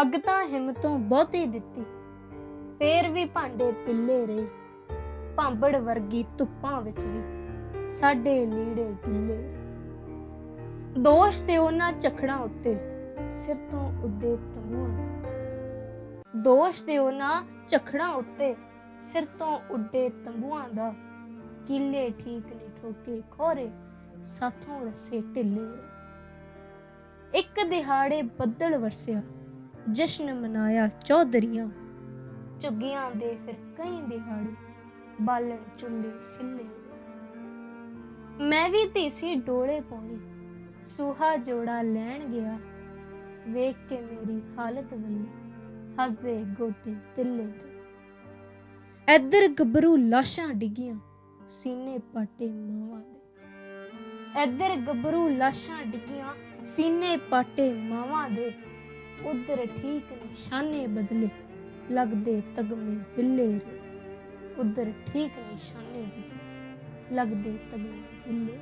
ਅੱਗ ਤਾਂ ਹਿੰਮਤੋਂ ਬਹੁਤੀ ਦਿੱਤੀ। ਫੇਰ ਵੀ ਭਾਂਡੇ ਪਿੱਲੇ ਰਹੇ। ਭਾਂਬੜ ਵਰਗੀ ਧੁੱਪਾਂ ਵਿੱਚ ਵੀ ਸਾਡੇ ਲੀੜੇ ਗਿੱਲੇ ਦੋਸ਼ ਤੇ ਉਹਨਾਂ ਚਖੜਾਂ ਉੱਤੇ ਸਿਰ ਤੋਂ ਉੱਡੇ ਤੰਬੂਆਂ ਦਾ ਦੋਸ਼ ਤੇ ਉਹਨਾਂ ਚਖੜਾਂ ਉੱਤੇ ਸਿਰ ਤੋਂ ਉੱਡੇ ਤੰਬੂਆਂ ਦਾ ਕਿੱਲੇ ਠੀਕ ਨਹੀਂ ਠੋਕੇ, ਖੋਰੇ ਸਾਥੋਂ ਰਸੇ ਢਿੱਲੇ ਰਹੇ। ਇੱਕ ਦਿਹਾੜੇ ਬੱਦਲ ਵਰਸਿਆ। ਜਸ਼ਨ ਮਨਾਇਆ ਚੌਧਰੀਆਂ। ਝੁੱਗੀਆਂ ਦੇ ਫਿਰ ਕਈ ਦਿਹਾੜੇ ਬਾਲਣ ਚੁੱਲੇ ਸਿੱਲੇ ਮੈਂ ਵੀ ਧੀ ਡੋਲੇ ਪਾਉਣੀ, ਸੂਹਾ ਜੋੜਾ ਲੈਣ ਗਿਆ। ਵੇਖ ਕੇ ਮੇਰੀ ਹਾਲਤ ਵੱਲੇ, ਹੱਸਦੇ ਗੋਡੇ ਤਿੱਲੇ ਇੱਧਰ ਗੱਭਰੂ ਲਾਸ਼ਾਂ ਡਿੱਗੀਆਂ, ਸੀਨੇ ਪਾਟੇ ਮਾਵਾਂ ਦੇ। ਇੱਧਰ ਗੱਭਰੂ ਲਾਸ਼ਾਂ ਡਿੱਗੀਆਂ, ਸੀਨੇ ਪਾਟੇ ਮਾਵਾਂ ਦੇ। ਉਧਰ ਠੀਕ ਨਿਸ਼ਾਨੇ ਬਦਲੇ, ਲੱਗਦੇ ਤਗਮੇ ਬਿੱਲੇ ਰੇ। ਉਧਰ ਠੀਕ ਨਿਸ਼ਾਨੇ ਬਦਲੇ, ਲੱਗਦੇ ਤਗਮੇ ਬਿੱਲੇ